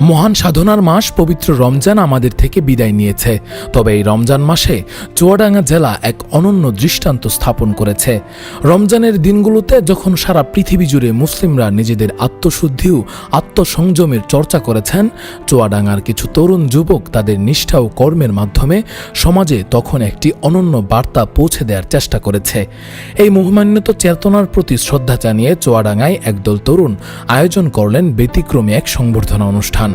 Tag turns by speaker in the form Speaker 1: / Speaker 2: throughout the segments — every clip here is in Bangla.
Speaker 1: মহান সাধনার মাস পবিত্র রমজান আমাদের থেকে বিদায় নিয়েছে। তবে এই রমজান মাসে চুয়াডাঙ্গা জেলা এক অনন্য দৃষ্টান্ত স্থাপন করেছে। রমজানের দিনগুলোতে যখন সারা পৃথিবী জুড়ে মুসলিমরা নিজেদের আত্মশুদ্ধি ও আত্মসংযমের চর্চা করেছেন, চুয়াডাঙ্গার কিছু তরুণ যুবক তাদের নিষ্ঠা ও কর্মের মাধ্যমে সমাজে তখন একটি অনন্য বার্তা পৌঁছে দেওয়ার চেষ্টা করেছে। এই মহিমান্বিত চেতনার প্রতি শ্রদ্ধা জানিয়ে চুয়াডাঙ্গায় একদল তরুণ আয়োজন করলেন ব্যতিক্রমী এক সংবর্ধনা অনুষ্ঠান।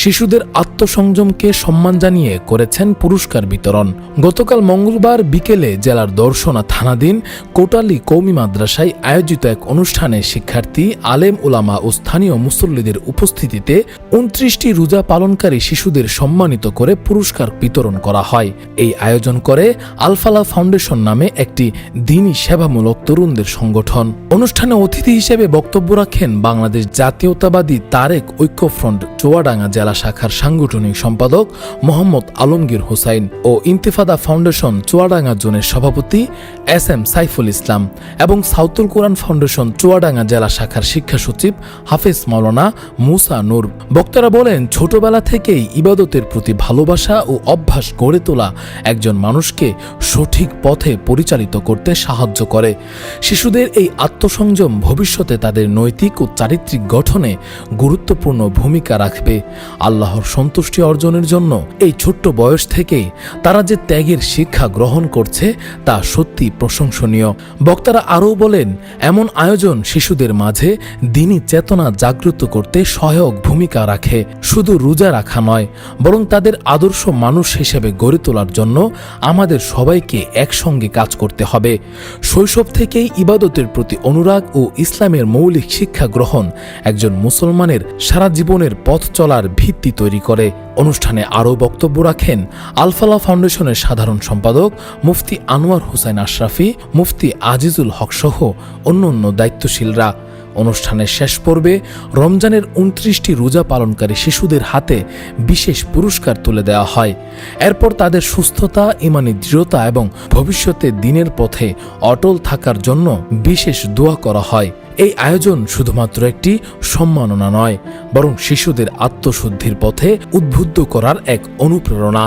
Speaker 1: শিশুদের আত্মসংযমকে সম্মান জানিয়ে করেছেন পুরস্কার বিতরণ। গতকাল মঙ্গলবার বিকেলে জেলার দর্শনা থানাধীন কোটালি কৌমি মাদ্রাসায় আয়োজিত এক অনুষ্ঠানে শিক্ষার্থী, আলেম উলামা ও স্থানীয় মুসল্লিদের উপস্থিতিতে উনত্রিশটি রোজা পালনকারী শিশুদের সম্মানিত করে পুরস্কার বিতরণ করা হয়। এই আয়োজন করে আলফালা ফাউন্ডেশন নামে একটি দিনী সেবামূলক তরুণদের সংগঠন। অনুষ্ঠানে অতিথি হিসেবে বক্তব্য রাখেন বাংলাদেশ জাতীয়তাবাদী তারেক ঐক্যফ্রন্ট চুয়াডাঙ্গা জেলা শাখার সাংগঠনিক সম্পাদক মোহাম্মদ আলমগীর হোসাইন ও ইন্তেফাদা ফাউন্ডেশন চুয়াডাঙ্গা জোনের সভাপতি এস এম সাইফুল ইসলাম এবং সাউথুল কোরআন ফাউন্ডেশন চুয়াডাঙ্গা জেলা শাখার শিক্ষা সচিব হাফেজ মাওলানা মুসা নূর। বক্তারা বলেন, ছোটবেলা থেকেই ইবাদতের প্রতি ভালোবাসা ও অভ্যাস গড়ে তোলা একজন মানুষকে সঠিক পথে পরিচালিত করতে সাহায্য করে। শিশুদের এই আত্মসংযম ভবিষ্যতে তাদের নৈতিক ও চারিত্রিক গঠনে গুরুত্বপূর্ণ ভূমিকা রাখবে। আল্লাহর সন্তুষ্টি অর্জনের জন্য এই ছোট্ট বয়স থেকেই তারা যে ত্যাগের শিক্ষা গ্রহণ করছে তা সত্যি প্রশংসনীয়। বক্তারা আরও বলেন, এমন আয়োজন শিশুদের মাঝে দিনই চেতনা জাগ্রত করতে সহায়ক ভূমিকা রাখে, শুধু রোজা রাখা নয়, বরং তাদের আদর্শ মানুষ হিসেবে গড়ে তোলার জন্য আমাদের সবাইকে একসঙ্গে কাজ করতে হবে। শৈশব থেকেই ইবাদতের প্রতি অনুরাগ ও ইসলামের মৌলিক শিক্ষা গ্রহণ একজন মুসলমানের সারা জীবনের পথ চলার ভিত্তি তৈরি করে। অনুষ্ঠানে আরও বক্তব্য রাখেন আলফালা ফাউন্ডেশনের সাধারণ সম্পাদক মুফতি আনোয়ার হোসেন আশরাফি, মুফতি আজিজুল হক সহ অন্যান্য দায়িত্বশীলরা। অনুষ্ঠানের শেষ পর্বে রমজানের উনত্রিশটি রোজা পালনকারী শিশুদের হাতে বিশেষ পুরস্কার তুলে দেওয়া হয়। এরপর তাদের সুস্থতা, ইমানি দৃঢ়তা এবং ভবিষ্যতে দিনের পথে অটল থাকার জন্য বিশেষ দোয়া করা হয়। এই আয়োজন শুধুমাত্র একটি সম্মাননা নয় বরং শিশুদের আত্মশুদ্ধির পথে উদ্বুদ্ধ করার এক অনুপ্রেরণা।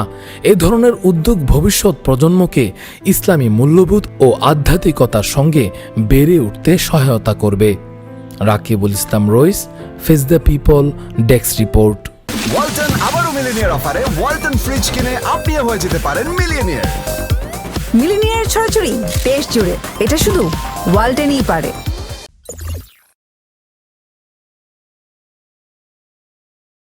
Speaker 1: এ ধরনের উদ্যোগ ভবিষ্যৎ প্রজন্মকে ইসলামী মূল্যবোধ ও আধ্যাত্মিকতার সঙ্গে বেড়ে উঠতে সহায়তা করবে। Rakibul Islam Rais face the people desk report
Speaker 2: Walton আবারও মিলিনিয়ার অফারে ওয়ালটন ফ্রিজ কিনে আপনিও হয়ে যেতে পারেন মিলিয়নিয়ার
Speaker 3: মিলিনিয়ার ছড়াছড়ি দেশ জুড়ে এটা শুধু ওয়ালটেনই পারে।